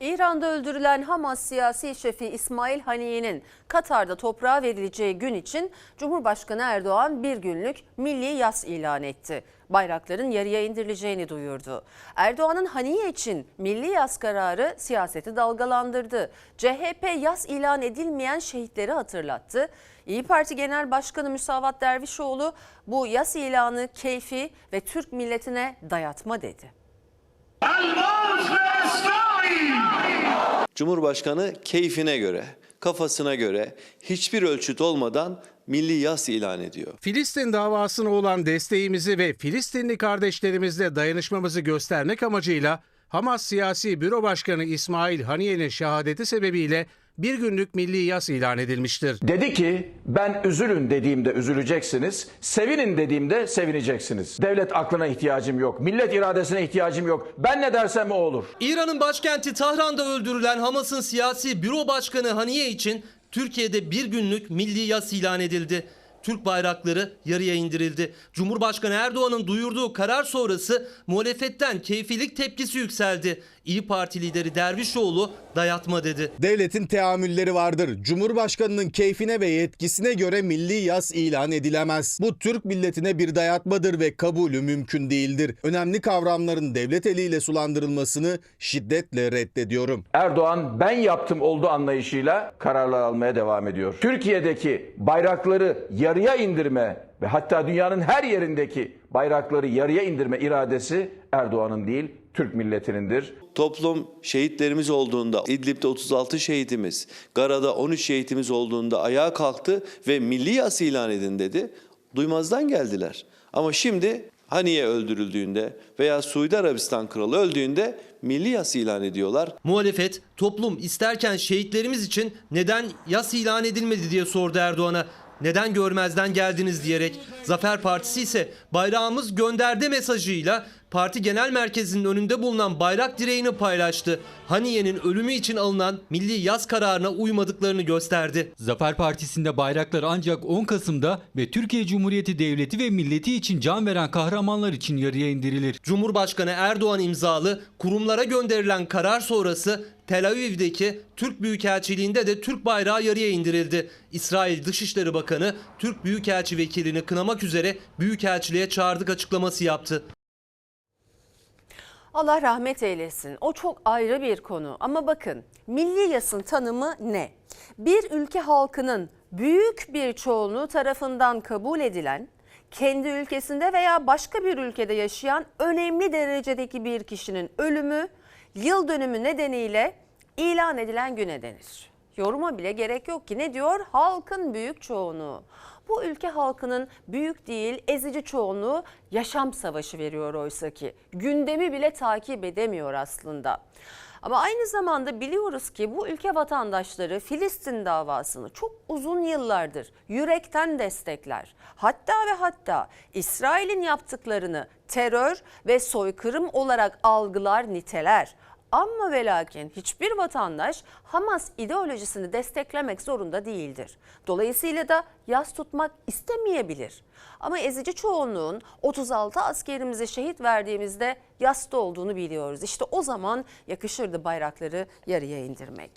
İran'da öldürülen Hamas siyasi şefi İsmail Haniye'nin Katar'da toprağa verileceği gün için Cumhurbaşkanı Erdoğan bir günlük milli yas ilan etti. Bayrakların yarıya indirileceğini duyurdu. Erdoğan'ın Haniye için milli yas kararı siyaseti dalgalandırdı. CHP yas ilan edilmeyen şehitleri hatırlattı. İyi Parti Genel Başkanı Müsavat Dervişoğlu bu yas ilanı keyfi ve Türk milletine dayatma dedi. Allah! Cumhurbaşkanı keyfine göre, kafasına göre hiçbir ölçüt olmadan milli yas ilan ediyor. Filistin davasına olan desteğimizi ve Filistinli kardeşlerimizle dayanışmamızı göstermek amacıyla Hamas Siyasi Büro Başkanı İsmail Haniye'nin şehadeti sebebiyle bir günlük milli yas ilan edilmiştir. Dedi ki ben üzülün dediğimde üzüleceksiniz, sevinin dediğimde sevineceksiniz. Devlet aklına ihtiyacım yok, millet iradesine ihtiyacım yok. Ben ne dersem o olur. İran'ın başkenti Tahran'da öldürülen Hamas'ın siyasi büro başkanı Haniye için Türkiye'de bir günlük milli yas ilan edildi. Türk bayrakları yarıya indirildi. Cumhurbaşkanı Erdoğan'ın duyurduğu karar sonrası muhalefetten keyfilik tepkisi yükseldi. İyi Parti lideri Dervişoğlu dayatma dedi. Devletin teamülleri vardır. Cumhurbaşkanının keyfine ve yetkisine göre milli yas ilan edilemez. Bu Türk milletine bir dayatmadır ve kabulü mümkün değildir. Önemli kavramların devlet eliyle sulandırılmasını şiddetle reddediyorum. Erdoğan ben yaptım oldu anlayışıyla kararlar almaya devam ediyor. Türkiye'deki bayrakları yarıya indirme ve hatta dünyanın her yerindeki bayrakları yarıya indirme iradesi Erdoğan'ın değil Türk milletinindir. Toplum şehitlerimiz olduğunda, İdlib'de 36 şehitimiz, Gara'da 13 şehitimiz olduğunda ayağa kalktı ve milli yas ilan edin dedi. Duymazdan geldiler. Ama şimdi Haniye öldürüldüğünde veya Suudi Arabistan kralı öldüğünde milli yas ilan ediyorlar. Muhalefet toplum isterken şehitlerimiz için neden yas ilan edilmedi diye sordu Erdoğan'a. Neden görmezden geldiniz diyerek Zafer Partisi ise bayrağımız gönderdi mesajıyla parti genel merkezinin önünde bulunan bayrak direğini paylaştı. Haniye'nin ölümü için alınan milli yaz kararına uymadıklarını gösterdi. Zafer Partisi'nde bayraklar ancak 10 Kasım'da ve Türkiye Cumhuriyeti Devleti ve milleti için can veren kahramanlar için yarıya indirilir. Cumhurbaşkanı Erdoğan imzalı kurumlara gönderilen karar sonrası Tel Aviv'deki Türk Büyükelçiliğinde de Türk bayrağı yarıya indirildi. İsrail Dışişleri Bakanı Türk Büyükelçi vekilini kınamak üzere Büyükelçiliğe çağırdık açıklaması yaptı. Allah rahmet eylesin. O çok ayrı bir konu. Ama bakın milli yasın tanımı ne? Bir ülke halkının büyük bir çoğunluğu tarafından kabul edilen, kendi ülkesinde veya başka bir ülkede yaşayan önemli derecedeki bir kişinin ölümü yıl dönümü nedeniyle ilan edilen güne denir. Yoruma bile gerek yok ki ne diyor? Halkın büyük çoğunluğu. Bu ülke halkının büyük değil ezici çoğunluğu yaşam savaşı veriyor oysa ki. Gündemi bile takip edemiyor aslında. Ama aynı zamanda biliyoruz ki bu ülke vatandaşları Filistin davasını çok uzun yıllardır yürekten destekler. Hatta ve hatta İsrail'in yaptıklarını terör ve soykırım olarak algılar, niteler. Ama ve lakin hiçbir vatandaş Hamas ideolojisini desteklemek zorunda değildir. Dolayısıyla da yas tutmak istemeyebilir. Ama ezici çoğunluğun 36 askerimizi şehit verdiğimizde yasta olduğunu biliyoruz. İşte o zaman yakışırdı bayrakları yarıya indirmek.